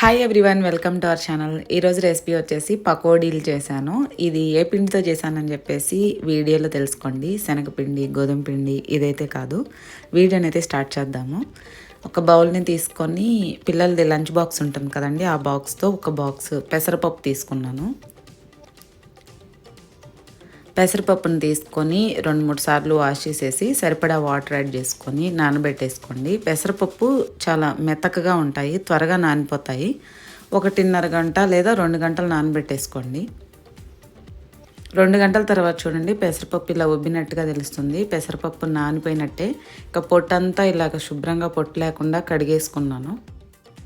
Hi everyone welcome to our channel ఈరోజు recipe వచ్చేసి పకోడీలు చేశాను. ఇది ఏ పిండితో చేశానని చెప్పేసి వీడియోలో తెలుసుకోండి. శనగపిండి గోధుమ పిండి ఇదైతే కాదు. వీడియోని అయితే స్టార్ట్ చేద్దాము. ఒక బౌల్ని తీసుకొని పిల్లలది లంచ్ బాక్స్ ఉంటుంది కదండి ఆ బాక్స్తో ఒక బాక్స్ పెసరపప్పు తీసుకున్నాను. పెసరపప్పును తీసుకొని రెండు మూడు సార్లు వాష్ చేసేసి సరిపడా వాటర్ యాడ్ చేసుకొని నానబెట్టేసుకోండి. పెసరపప్పు చాలా మెత్తకగా ఉంటాయి త్వరగా నానిపోతాయి. ఒకటిన్నర గంట లేదా రెండు గంటలు నానబెట్టేసుకోండి. రెండు గంటల తర్వాత చూడండి పెసరపప్పు ఇలా ఉబ్బినట్టుగా తెలుస్తుంది. పెసరపప్పు నానిపోయినట్టే. ఇక పొట్టంతా ఇలాగ శుభ్రంగా పొట్టు లేకుండా కడిగేసుకున్నాను.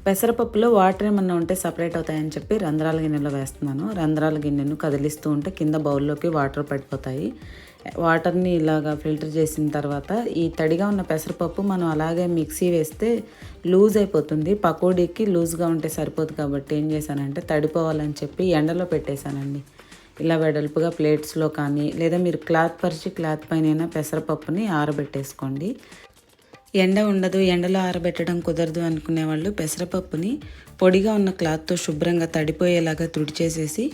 పెసరపప్పులో వాటర్ ఏమన్నా ఉంటే సపరేట్ అవుతాయని చెప్పి రంధ్రాల గిన్నెలో వేస్తున్నాను. రంధ్రాల గిన్నెను కదిలిస్తూ ఉంటే కింద బౌల్లోకి వాటర్ పడిపోతాయి. వాటర్ని ఇలాగా ఫిల్టర్ చేసిన తర్వాత ఈ తడిగా ఉన్న పెసరపప్పు మనం అలాగే మిక్సీ వేస్తే లూజ్ అయిపోతుంది. పకోడీకి లూజ్గా ఉంటే సరిపోదు కాబట్టి ఏం చేశానంటే తడిపోవాలని చెప్పి ఎండలో పెట్టేశానండి. ఇలా వెడల్పుగా ప్లేట్స్లో కానీ లేదా మీరు క్లాత్ పరిచి క్లాత్ పైన పెసరపప్పుని ఆరబెట్టేసుకోండి. ఎండ ఉండదు ఎండలో ఆరబెట్టడం కుదరదు అనుకునే వాళ్ళు పెసరపప్పుని పొడిగా ఉన్న క్లాత్తో శుభ్రంగా తడిపోయేలాగా తుడిచేసేసి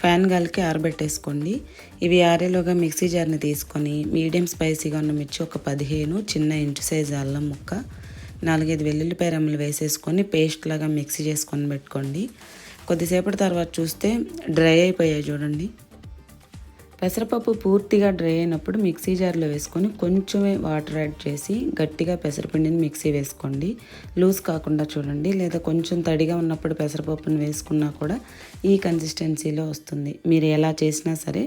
ఫ్యాన్ గాలికి ఆరబెట్టేసుకోండి. ఇవి ఆరేలోగా మిక్సీ జార్ని తీసుకొని మీడియం స్పైసీగా ఉన్న మిర్చి ఒక పదిహేను చిన్న ఇంచు సైజు అల్లం ముక్క నాలుగైదు వెల్లుల్లిపాయ రెమ్మలు వేసేసుకొని పేస్ట్ లాగా మిక్సీ చేసుకొని పెట్టుకోండి. కొద్దిసేపటి తర్వాత చూస్తే డ్రై అయిపోయాయి చూడండి. పెసరపప్పు పూర్తిగా డ్రై అయినప్పుడు మిక్సీ జార్లో వేసుకొని కొంచెమే వాటర్ యాడ్ చేసి గట్టిగా పెసరపిండిని మిక్సీ వేసుకోండి. లూజ్ కాకుండా చూడండి. లేదా కొంచెం తడిగా ఉన్నప్పుడు పెసరపప్పుని వేసుకున్నా కూడా ఈ కన్సిస్టెన్సీలో వస్తుంది. మీరు ఎలా చేసినా సరే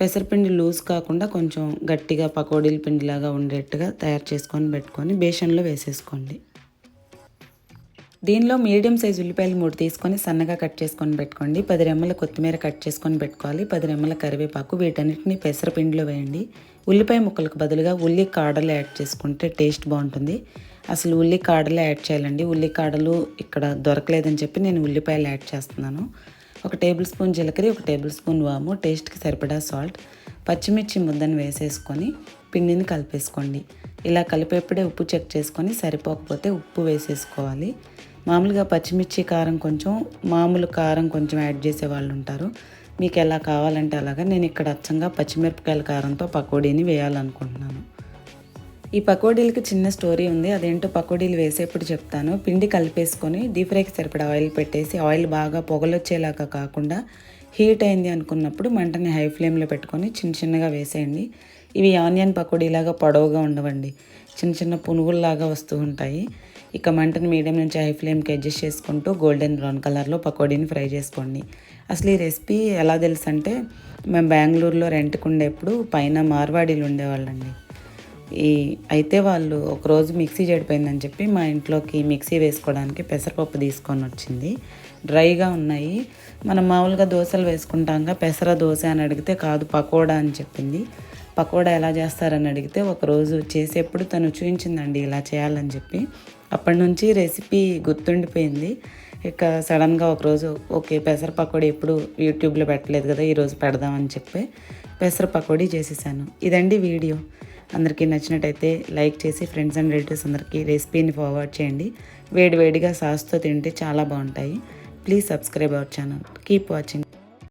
పెసరపిండి లూజ్ కాకుండా కొంచెం గట్టిగా పకోడీల పిండిలాగా ఉండేట్టుగా తయారు చేసుకొని పెట్టుకొని బేషన్లో వేసేసుకోండి. దీనిలో మీడియం సైజ్ ఉల్లిపాయలు మూడు తీసుకొని సన్నగా కట్ చేసుకొని పెట్టుకోండి. పది రెమ్మల కొత్తిమీర కట్ చేసుకొని పెట్టుకోవాలి. పది రెమ్మల కరివేపాకు వీటన్నిటిని పెసరపిండిలో వేయండి. ఉల్లిపాయ ముక్కలకు బదులుగా ఉల్లి కాడలు యాడ్ చేసుకుంటే టేస్ట్ బాగుంటుంది. అసలు ఉల్లి కాడలు యాడ్ చేయాలండి. ఉల్లి కాడలు ఇక్కడ దొరకలేదని చెప్పి నేను ఉల్లిపాయలు యాడ్ చేస్తున్నాను. ఒక టేబుల్ స్పూన్ జీలకర్ర ఒక టేబుల్ స్పూన్ వాము టేస్ట్కి సరిపడా సాల్ట్ పచ్చిమిర్చి ముద్దను వేసేసుకొని పిండిని కలిపేసుకోండి. ఇలా కలిపేప్పుడే ఉప్పు చెక్ చేసుకొని సరిపోకపోతే ఉప్పు వేసేసుకోవాలి. మామూలుగా పచ్చిమిర్చి కారం కొంచెం మామూలు కారం కొంచెం యాడ్ చేసే వాళ్ళు ఉంటారు. మీకు ఎలా కావాలంటే అలాగా నేను ఇక్కడ అచ్చంగా పచ్చిమిరపకాయల కారంతో పకోడీని వేయాలనుకుంటున్నాను. ఈ పకోడీలకి చిన్న స్టోరీ ఉంది. అదేంటో పకోడీలు వేసేప్పుడు చెప్తాను. పిండి కలిపేసుకొని డీప్ ఫ్రైకి సరిపడా ఆయిల్ పెట్టేసి ఆయిల్ బాగా పొగలొచ్చేలాగా కాకుండా హీట్ అయింది అనుకున్నప్పుడు మంటని హై ఫ్లేమ్లో పెట్టుకొని చిన్న చిన్నగా వేసేయండి. ఇవి ఆనియన్ పకోడీలాగా పొడవుగా ఉండవండి. చిన్న చిన్న పునుగుల్లాగా వస్తూ ఉంటాయి. ఇక మంటని మీడియం నుంచి హై ఫ్లేమ్కి అడ్జస్ట్ చేసుకుంటూ గోల్డెన్ బ్రౌన్ కలర్లో పకోడీని ఫ్రై చేసుకోండి. అసలు ఈ రెసిపీ ఎలా తెలుసు అంటే మేము బెంగళూరులో రెంట్కి ఉండేప్పుడు పైన మార్వాడీలు ఉండేవాళ్ళండి. ఈ అయితే వాళ్ళు ఒకరోజు మిక్సీ చెడిపోయిందని చెప్పి మా ఇంట్లోకి మిక్సీ వేసుకోవడానికి పెసరపప్పు తీసుకొని వచ్చింది. డ్రైగా ఉన్నాయి. మనం మామూలుగా దోశలు వేసుకుంటాంగా పెసర దోశ అని అడిగితే కాదు పకోడా అని చెప్పింది. పకోడా ఎలా చేస్తారని అడిగితే ఒకరోజు చేసేప్పుడు తను చూపించిందండి ఇలా చేయాలని చెప్పి. అప్పటి నుంచి రెసిపీ గుర్తుండిపోయింది. ఇక సడన్గా ఒకరోజు ఓకే పెసర పకోడీ ఎప్పుడు యూట్యూబ్లో పెట్టలేదు కదా ఈరోజు పెడదామని చెప్పి పెసర పకోడీ చేసేసాను. ఇదండి వీడియో. అందరికీ నచ్చినట్టయితే లైక్ చేసి ఫ్రెండ్స్ అండ్ రిలేటివ్స్ అందరికీ రెసిపీని ఫార్వర్డ్ చేయండి. వేడివేడిగా సాస్తో తింటే చాలా బాగుంటాయి. Please subscribe our channel. Keep watching.